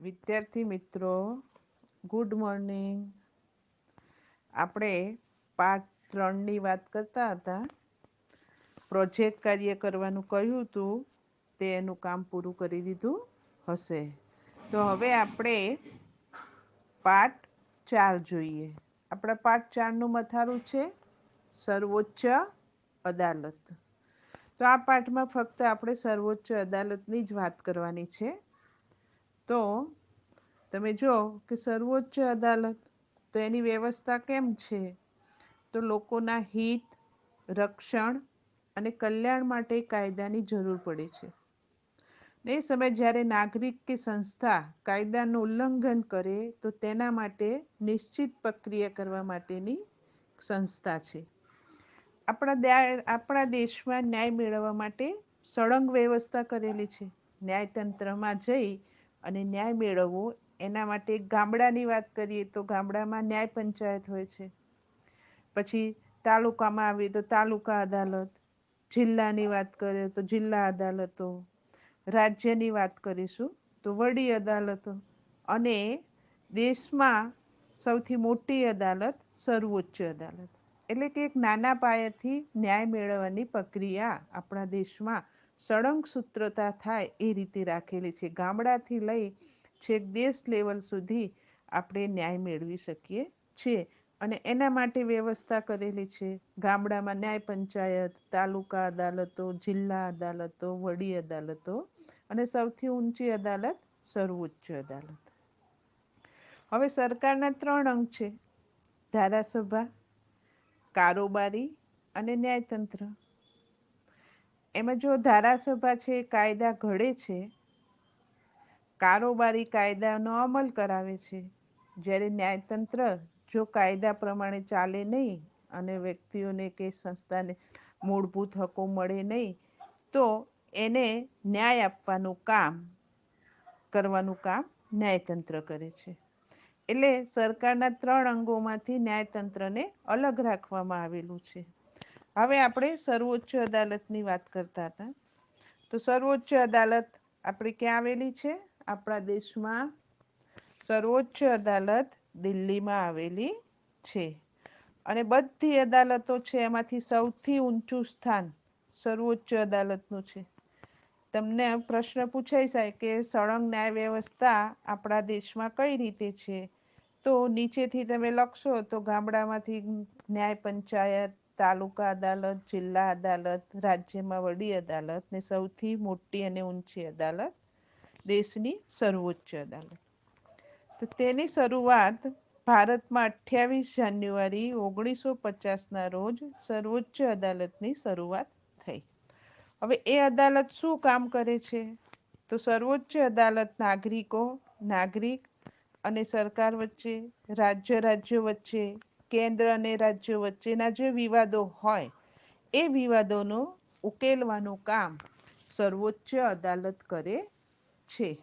વિદ્યાર્થી મિત્રો good morning આપણે પાઠ ત્રણની વાત કરતા હતા. પ્રોજેક્ટ કાર્ય કરવાનું કહ્યું હતું તે એનું કામ પૂરું કરી દીધું હશે. તો હવે આપણે પાઠ ચાર જોઈએ. આપણા પાઠ ચારનું મથારું છે સર્વોચ્ચ અદાલત. તો આ પાઠમાં ફક્ત આપણે સર્વોચ્ચ અદાલતની જ વાત કરવાની છે. તો તમે જો કે સર્વોચ્ચ અદાલત તો એની વ્યવસ્થા કેમ છે? તો લોકોના હિત, રક્ષણ અને કલ્યાણ માટે કાયદાની જરૂર પડે છે. એ સમય જ્યારે નાગરિક કે સંસ્થા કાયદાનું ઉલ્લંઘન કરે તો તેના માટે નિશ્ચિત પ્રક્રિયા કરવા માટેની સંસ્થા છે. આપણા આપણા દેશમાં ન્યાય મેળવવા માટે સળંગ વ્યવસ્થા કરેલી છે. ન્યાયતંત્રમાં જઈ અને ન્યાય મેળવવો, એના માટે ગામડાની વાત કરીએ તો ગામડામાં ન્યાય પંચાયત હોય છે. પછી તાલુકામાં આવીએ તો તાલુકા અદાલત, જિલ્લાની વાત કરીએ તો જિલ્લા અદાલતો, રાજ્યની વાત કરીશું તો વડી અદાલતો અને દેશમાં સૌથી મોટી અદાલત સર્વોચ્ચ અદાલત. એટલે કે એક નાના પાયાથી ન્યાય મેળવવાની પ્રક્રિયા આપણા દેશમાં સળંગ સૂત્રતા થાય એ રીતે રાખેલી છે. ગામડાથી લઈ છેક દેશ લેવલ સુધી આપણે ન્યાય મેળવી શકીએ છીએ અને એના માટે વ્યવસ્થા કરેલી છે. ગામડામાં ન્યાય પંચાયત, તાલુકા અદાલતો, જિલ્લા અદાલતો, વડી અદાલતો અને સૌથી ઊંચી અદાલત, સર્વોચ્ચ અદાલત. હવે સરકારના ત્રણ અંગ છે. ધારાસભા, કારોબારી અને ન્યાયતંત્ર. એમાં જો ધારાસભા છે, કાયદા ઘડે છે, કારોબારી કાયદાનો અમલ કરાવે છે, જ્યારે ન્યાયતંત્ર જો કાયદા પ્રમાણે ચાલે નહીં અને વ્યક્તિઓને કે સંસ્થાને મૂળભૂત હકો મળે નહીં, તો એને ન્યાય આપવાનું કામ, કરવાનું કામ ન્યાયતંત્ર કરે છે. એટલે સરકારના ત્રણ અંગોમાંથી ન્યાયતંત્રને અલગ રાખવામાં આવેલું છે. હવે આપણે સર્વોચ્ચ અદાલતની વાત કરતા હતા. તો સર્વોચ્ચ અદાલત આપણે ક્યાં આવેલી છે? આપણા દેશમાં સર્વોચ્ચ અદાલત દિલ્હીમાં આવેલી છે. અને બધી અદાલતો છે એમાંથી સૌથી ઊંચું સ્થાન સર્વોચ્ચ અદાલતનું છે. તમને પ્રશ્ન પૂછાઈ જાય કે સળંગ ન્યાય વ્યવસ્થા આપણા દેશમાં કઈ રીતે છે? તો નીચેથી તમે લખશો તો ગામડામાંથી ન્યાય પંચાયત તાલુકા અદાલત, જિલ્લા અદાલત, રાજ્યમાં વડી અદાલત ને સૌથી મોટી અને ઊંચી અદાલત દેશની સર્વોચ્ચ અદાલત. તો તેની શરૂઆત ભારતમાં અઠ્યાવીસ જાન્યુઆરી ઓગણીસો પચાસના રોજ સર્વોચ્ચ અદાલતની શરૂઆત થઈ. હવે એ અદાલત શું કામ કરે છે? તો સર્વોચ્ચ અદાલત નાગરિકો, નાગરિક અને સરકાર વચ્ચે, રાજ્ય રાજ્યો વચ્ચે કેન્દ્ર અને રાજ્યો વચ્ચેના જે વિવાદો હોય, એ વિવાદોનો ઉકેલવાનું કામ સર્વોચ્ચ અદાલત કરે છે.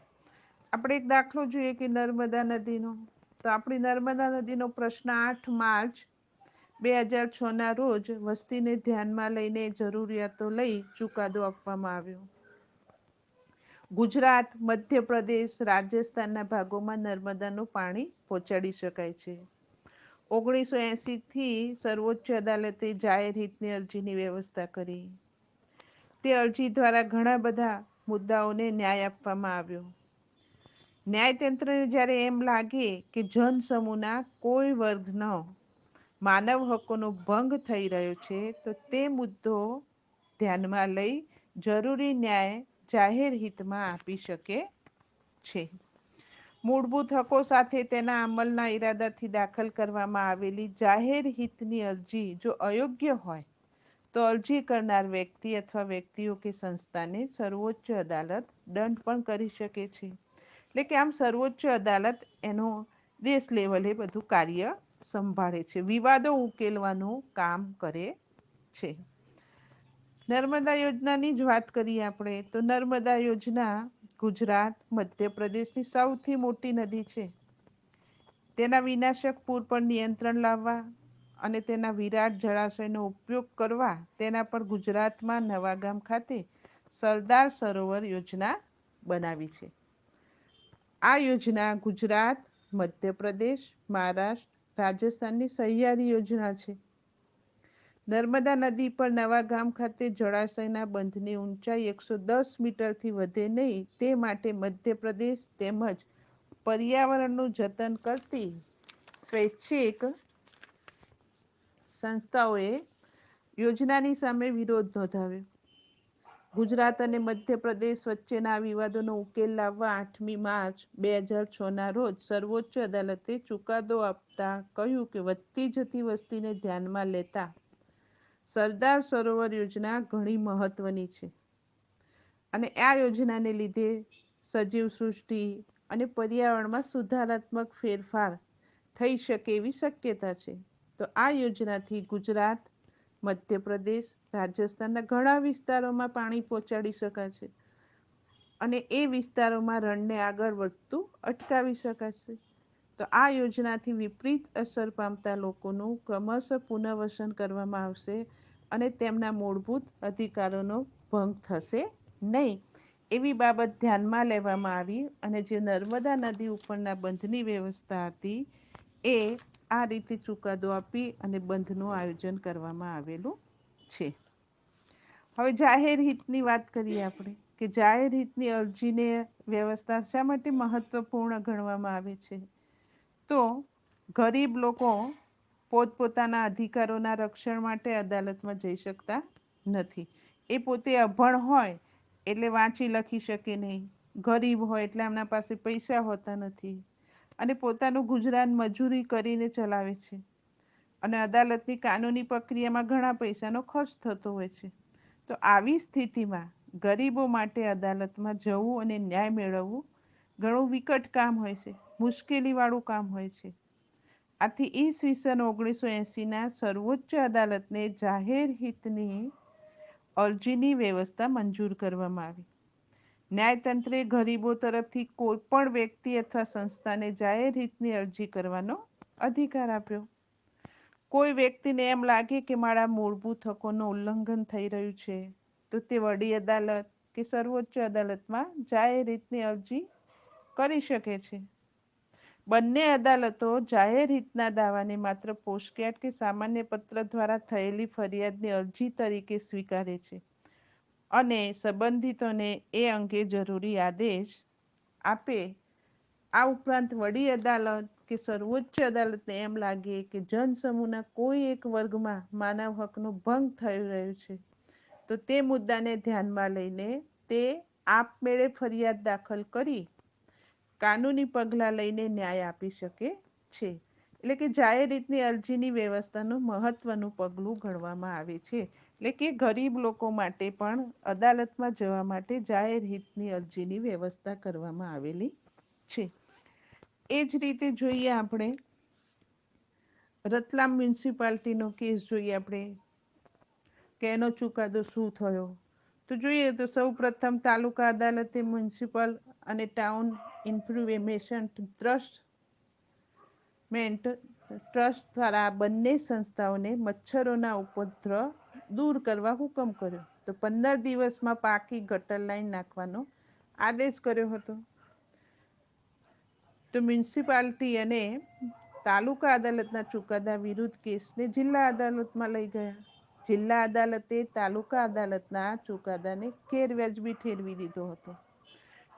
આપણે એક દાખલો જોઈએ કે નર્મદા નદીનો. તો આપણી નર્મદા નદીનો પ્રશ્ન આઠ માર્ચ બે હજાર છના રોજ વસ્તીને ધ્યાનમાં લઈને જરૂરિયાતો લઈ ચુકાદો આપવામાં આવ્યો. ગુજરાત, મધ્યપ્રદેશ, રાજસ્થાનના ભાગોમાં નર્મદાનું પાણી પહોંચાડી શકાય છે. ઓગણીસો એંસીથી સર્વોચ્ચ અદાલતે જાહેર હિતની અરજીની વ્યવસ્થા કરી. તે અરજી દ્વારા ઘણા બધા મુદ્દાઓને ન્યાય આપવામાં આવ્યો. ન્યાયતંત્રને જ્યારે એમ લાગે કે જન સમૂહના કોઈ વર્ગનો માનવ હકોનો ભંગ થઈ રહ્યો છે, તો તે મુદ્દો ધ્યાનમાં લઈ જરૂરી ન્યાય જાહેર હિતમાં આપી શકે છે. મૂળભૂત હકો સાથે તેના અમલના ઈરાદાથી દાખલ કરવામાં આવેલી જાહેર હિતની અરજી જો અયોગ્ય હોય, તો અરજી કરનાર વ્યક્તિ અથવા વ્યક્તિઓ કે સંસ્થાને સર્વોચ્ચ અદાલત દંડ પણ કરી શકે છે. એટલે કે આમ સર્વોચ્ચ અદાલત એનો દેશ લેવલે બધું કાર્ય સંભાળે છે. વિવાદો ઉકેલવાનું કામ કરે છે. નર્મદા યોજનાની જ વાત કરીએ આપણે, તો નર્મદા યોજના ગુજરાત મધ્યપ્રદેશની સૌથી મોટી નદી છે. તેના વિનાશક પૂર પર નિયંત્રણ લાવવા અને તેના વિરાટ જળાશયનો ઉપયોગ કરવા તેના પર ગુજરાતમાં નવાગામ ખાતે સરદાર સરોવર યોજના બનાવી છે. આ યોજના ગુજરાત, મધ્યપ્રદેશ, મહારાષ્ટ્ર, રાજસ્થાનની સહિયારી યોજના છે. નર્મદા નદી પર નવા ગામ ખાતે જળાશયના બંધની ઊંચાઈ એકસો દસ મીટરથી વધે નહીં, તે માટે મધ્યપ્રદેશ તેમજ પર્યાવરણનું જતન કરતી સ્વૈચ્છિક સંસ્થાઓએ યોજનાની સામે વિરોધ નોંધાવ્યો. ગુજરાત અને મધ્યપ્રદેશ વચ્ચેના વિવાદોનો ઉકેલ લાવવા આઠમી માર્ચ બે હજાર છના રોજ સર્વોચ્ચ અદાલતે ચુકાદો આપતા કહ્યું કે વધતી જતી વસ્તીને ધ્યાનમાં લેતા સરદાર સરોવર યોજના ઘણી મહત્વની છે. અને આ યોજનાને લીધે સજીવ સૃષ્ટિ અને પર્યાવરણમાં સુધારાત્મક ફેરફાર થઈ શકે એવી શક્યતા છે. તો આ યોજનાથી ગુજરાત, મધ્યપ્રદેશ, રાજસ્થાનના ઘણા વિસ્તારોમાં પાણી પહોંચાડી શકાશે અને એ વિસ્તારોમાં રણને આગળ વધતું અટકાવી શકાશે. તો આ યોજનાથી વિપરીત અસર પામતા લોકોનું ક્રમશઃ પુનર્વસન કરવામાં આવશે અને તેમના મૂળભૂત અધિકારોનો ભંગ થશે નહીં. એવી બાબત ધ્યાનમાં લેવામાં આવી અને જે નર્મદા નદી ઉપરના બંધની વ્યવસ્થા હતી એ આ રીતે ચુકાદો આપી અને બંધનું આયોજન કરવામાં આવેલું છે. હવે જાહેર હિતની વાત કરીએ આપણે કે જાહેર હિતની અરજીને વ્યવસ્થા શા માટે મહત્વપૂર્ણ ગણવામાં આવે છે? તો ગરીબ લોકો પોતપોતાના અધિકારોના રક્ષણ માટે અદાલતમાં જઈ શકતા નથી. એ પોતે અભણ હોય એટલે વાંચી લખી શકે નહીં. ગરીબ હોય એટલે એમના પાસે પૈસા હોતા નથી. અને પોતાનું ગુજરાન મજૂરી કરીને ચલાવે છે. અને અદાલતની કાનૂની પ્રક્રિયામાં ઘણા પૈસાનો ખર્ચ થતો હોય છે. તો આવી સ્થિતિમાં ગરીબો માટે અદાલતમાં જવું અને ન્યાય મેળવવું ઘણું વિકટ કામ હોય છે. મુશ્કેલીવાળું કામ હોય છે. આથી ઈસવીસન ઓગણીસો એંસીના સર્વોચ્ચ અદાલતને જાહેર હિતની અરજીની વ્યવસ્થા મંજૂર કરવામાં આવી. ન્યાયતંત્રે ગરીબો તરફથી કોઈ પણ વ્યક્તિ અથવા સંસ્થાને જાહેર હિતની અરજી કરવાનો અધિકાર આપ્યો. કોઈ વ્યક્તિને એમ લાગે કે મારા મૂળભૂત હકોનું ઉલ્લંઘન થઈ રહ્યું છે, તો તે વડી અદાલત કે સર્વોચ્ચ અદાલતમાં જાહેર રીતની અરજી કરી શકે છે. બંને અદાલતો જાહેર હિતના દાવાને માત્ર પોસ્ટકેટ કે સામાન્ય પત્ર દ્વારા થયેલી ફરિયાદની અરજી તરીકે સ્વીકારે છે. અને સંબંધિતોને એ અંગે જરૂરી આદેશ આપે. આ ઉપરાંત વડી અદાલત કે સર્વોચ્ચ અદાલતને એમ લાગે કે જનસમૂહના કોઈ એક વર્ગમાં માનવ હકનો ભંગ થઈ રહ્યો છે. તો તે મુદ્દાને ધ્યાનમાં લઈને તે આપમેળે ફરિયાદ દાખલ કરી કાનૂની પગલાં લઈને ન્યાય આપી શકે છે. એટલે કે જાહેર રીતની અરજીની વ્યવસ્થાનું મહત્વનું પગલું ગણવામાં આવે છે. એટલે કે ગરીબ લોકો માટે પણ અદાલતમાં જવા માટે જાહેર હિતની અરજીની વ્યવસ્થા કરવામાં આવેલી છે. એ જ રીતે જોઈએ આપણે રતલામ મ્યુનિસિપાલિટીનો કેસ જોઈએ આપણે. કે એનો ચુકાદો શું થયો? તો જોઈએ તો સૌ પ્રથમ તાલુકા અદાલતે મ્યુનિસિપલ અને ટાઉન ઇન્ફ્લુએમેશન ટ્રસ્ટમેન્ટ ટ્રસ્ટ દ્વારા બંને સંસ્થાઓને મચ્છરોના ઉપદ્રવ દૂર કરવા હુકમ કર્યો. તો પંદર દિવસમાં પાકી ગટર લાઈન નાખવાનો આદેશ કર્યો હતો. તો મ્યુનિસિપાલિટી અને તાલુકા અદાલતના ચુકાદા વિરુદ્ધ કેસને જિલ્લા અદાલતમાં લઈ ગયા. જિલ્લા અદાલતે તાલુકા અદાલતના ચુકાદાને ગેરવ્યાજબી ઠેરવી દીધો હતો.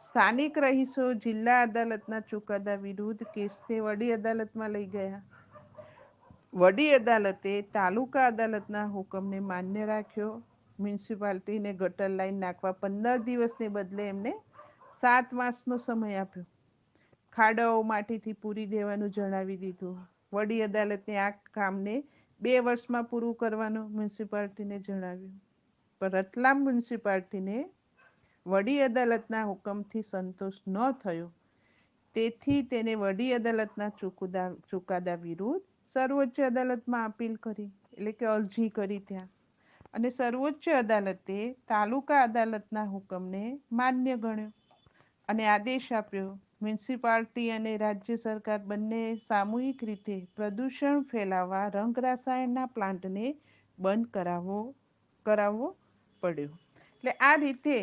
સ્થાનિક રહીશો જિલ્લા અદાલતના ચુકાદા વિરુદ્ધ કેસને વડી અદાલતમાં લઈ ગયા. વડી અદાલતે તાલુકા અદાલતના હુકમને માન્ય રાખ્યો. મ્યુનિસિપાલિટીને ગટર લાઈન નાખવા પંદર દિવસને બદલે એમને સાત માસનો સમય આપ્યો. ખાડાઓ માટીથી પૂરી દેવાનું જણાવી દીધું. વડી અદાલતે આ કામને બે વર્ષમાં પૂરું કરવાનું મ્યુનિસિપાલિટીને જણાવ્યું. પણ રતલામ મ્યુનિસિપાલિટીને વડી અદાલતના હુકમથી સંતોષ ન થયો. તેથી તેને વડી અદાલતના ચુકાદા ચુકાદા વિરુદ્ધ સર્વોચ્ચ અદાલતમાં અપીલ કરી, એટલે કે અરજી કરી ત્યાં. અને સર્વોચ્ચ અદાલતે તાલુકા અદાલતના હુકમને માન્ય ગણ્યો અને આદેશ આપ્યો મ્યુનિસિપાલિટી અને રાજ્ય સરકાર બંને સામૂહિક રીતે પ્રદૂષણ ફેલાવવા રંગ રસાયણના પ્લાન્ટને બંધ કરાવવો કરાવવો પડ્યો. એટલે આ રીતે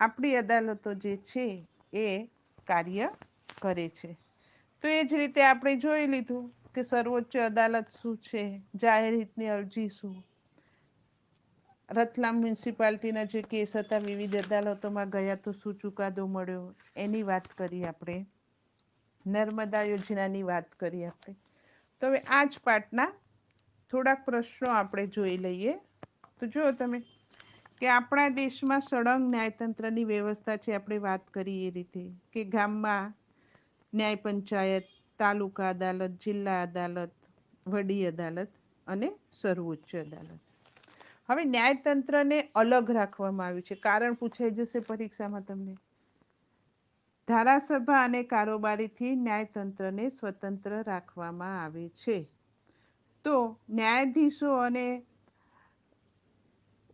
આપણી અદાલતો જે છે એ કાર્ય કરે છે. તો એ જ રીતે આપણે જોઈ લીધું કે સર્વોચ્ચ અદાલત શું છે, જાહેર હિતની અરજી શું? રતલામ મ્યુનિસિપાલિટીના જે કેસ હતા, વિવિધ અદાલતોમાં ગયા તો શું ચુકાદો મળ્યો? એની વાત કરી આપણે. નર્મદા યોજનાની વાત કરી આપણે. તો હવે આ જ પાઠના થોડાક પ્રશ્નો આપણે જોઈ લઈએ. તો જુઓ તમે, કે આપણા દેશમાં સળંગ ન્યાયતંત્રની વ્યવસ્થા છે, આપણે વાત કરી એ રીતે, કે ગામમાં ન્યાય પંચાયત, તાલુકા અદાલત, જિલ્લા અદાલત, વડી અદાલત અને સર્વોચ્ચ અદાલત. હવે ન્યાયતંત્રને અલગ રાખવામાં આવ્યું છે. કારણ પૂછાઈ જશે પરીક્ષામાં તમને. ધારાસભા અને કારોબારીથી ન્યાયતંત્રને સ્વતંત્ર રાખવામાં આવે છે. તો ન્યાયાધીશો અને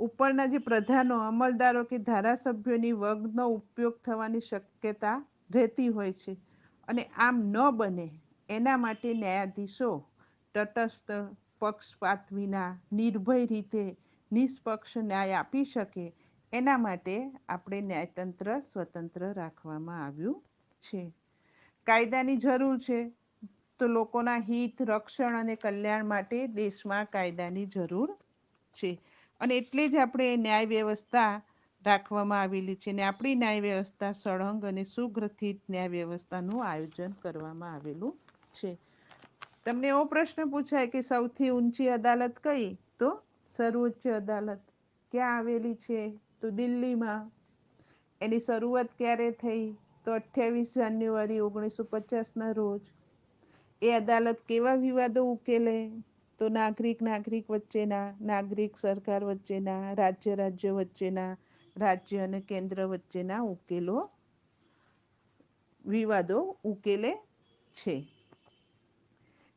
ઉપરના જે પ્રધાનો, અમલદારો કે ધારાસભ્યોની વગનો ઉપયોગ થવાની શક્યતા રહેતી હોય છે અને આમ ન બને, એના માટે ન્યાયાધીશો તટસ્થ પક્ષપાત વિના નિર્ભય રીતે નિષ્પક્ષ ન્યાય આપી શકે, એના માટે આપણે ન્યાયતંત્ર સ્વતંત્ર રાખવામાં આવ્યું છે. કાયદાની જરૂર છે. તો લોકોના હિત, રક્ષણ અને કલ્યાણ માટે દેશમાં કાયદાની જરૂર છે. અને એટલે જ આપણે ન્યાય વ્યવસ્થા રાખવામાં આવેલી છે. ને આપણી ન્યાય વ્યવસ્થા સળંગ અને સુગ્રથિત ન્યાય વ્યવસ્થાનું આયોજન કરવામાં આવેલું છે. તમને એવો પ્રશ્ન પૂછાય કે સૌથી ઊંચી અદાલત કઈ? તો સર્વોચ્ચ અદાલત ક્યાં આવેલી છે? તો દિલ્હીમાં. એની શરૂઆત ક્યારે થઈ? તો અઠ્યાવીસ જાન્યુઆરી ઓગણીસો પચાસના રોજ. એ અદાલત કેવા વિવાદો ઉકેલે? તો નાગરિક નાગરિક વચ્ચેના, નાગરિક સરકાર વચ્ચેના, રાજ્ય રાજ્ય વચ્ચેના, રાજ્ય અને કેન્દ્ર વચ્ચેના ઉકેલો, વિવાદો ઉકેલે છે.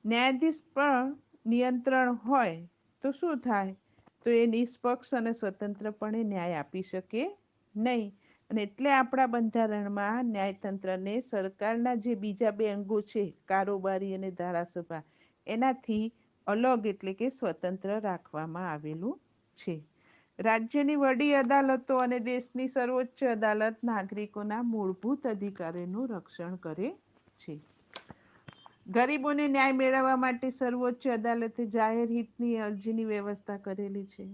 ન્યાયાધીશ પણ નિયંત્રણ હોય તો શું થાય? તો એ નિષ્પક્ષ અને સ્વતંત્રપણે ન્યાય આપી શકે નહીં. અને એટલે આપણા બંધારણમાં ન્યાયતંત્રને સરકારના જે બીજા બે અંગો છે, કારોબારી અને ધારાસભા, એનાથી અલગ એટલે કે સ્વતંત્ર રાખવામાં આવેલું છે. રાજ્યની વડી અદાલતો અને દેશની સર્વોચ્ચ અદાલત નાગરિકોના મૂળભૂત અધિકારોનું રક્ષણ કરે છે. ગરીબોને ન્યાય મેળવવા માટે સર્વોચ્ચ અદાલતે જાહેર હિતની અરજીની વ્યવસ્થા કરેલી છે.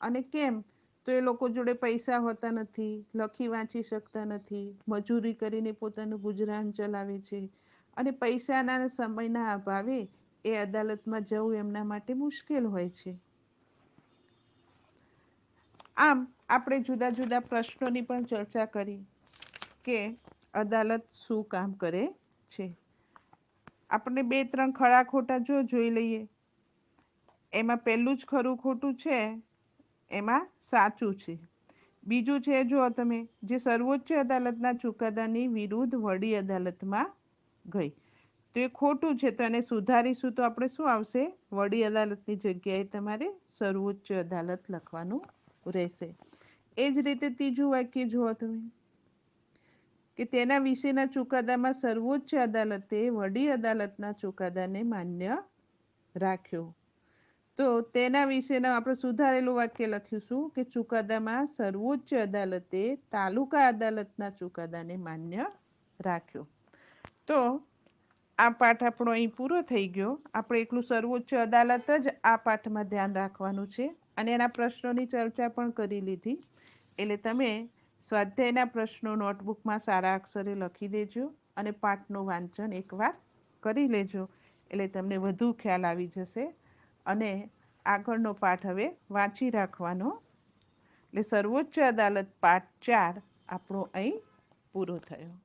અને કેમ? તો એ લોકો જોડે પૈસા હોતા નથી, લખી વાંચી શકતા નથી, મજૂરી કરીને પોતાનું ગુજરાન ચલાવે છે. અને પૈસાના સમયના અભાવે એ અદાલતમાં જવું એમના માટે મુશ્કેલ હોય છે. આમ, આપણે જુદા જુદા પ્રશ્નોની પણ ચર્ચા કરી કે અદાલત શું કામ કરે છે. આપણે બે, ત્રણ ખડા ખોટા જો જોઈ લઈએ. એમાં પહેલું જ ખરું ખોટું છે, એમાં સાચું છે. બીજું છે જો તમે, જે સર્વોચ્ચ અદાલતના ચુકાદાની વિરુદ્ધ વડી અદાલતમાં ગઈ. તો એ ખોટું છે, તો એને સુધારીશું તો આપણે શું આવશે? વડી અદાલતની જગ્યાએ તમારે સર્વોચ્ચ અદાલત લખવાનું રહેશે. એ જ રીતે ત્રીજું વાક્ય જુઓ તમે. કે તેના વિશેના ચુકાદામાં સર્વોચ્ચ અદાલતે વડી અદાલતના ચુકાદાને માન્ય રાખ્યો. તો તેના વિશેના આપણે સુધારેલું વાક્ય લખીશું કે ચુકાદામાં સર્વોચ્ચ અદાલતે તાલુકા અદાલતના ચુકાદાને માન્ય રાખ્યો. તો આ પાઠ આપણો અહીં પૂરો થઈ ગયો. આપણે એકલું સર્વોચ્ચ અદાલત જ આ પાઠમાં ધ્યાન રાખવાનું છે. અને એના પ્રશ્નોની ચર્ચા પણ કરી લીધી. એટલે તમે સ્વાધ્યાયના પ્રશ્નો નોટબુકમાં સારા અક્ષરે લખી દેજો અને પાઠનું વાંચન એકવાર કરી લેજો. એટલે તમને વધુ ખ્યાલ આવી જશે. અને આગળનો પાઠ હવે વાંચી રાખવાનો. એટલે સર્વોચ્ચ અદાલત પાઠ ચાર આપણો અહીં પૂરો થયો.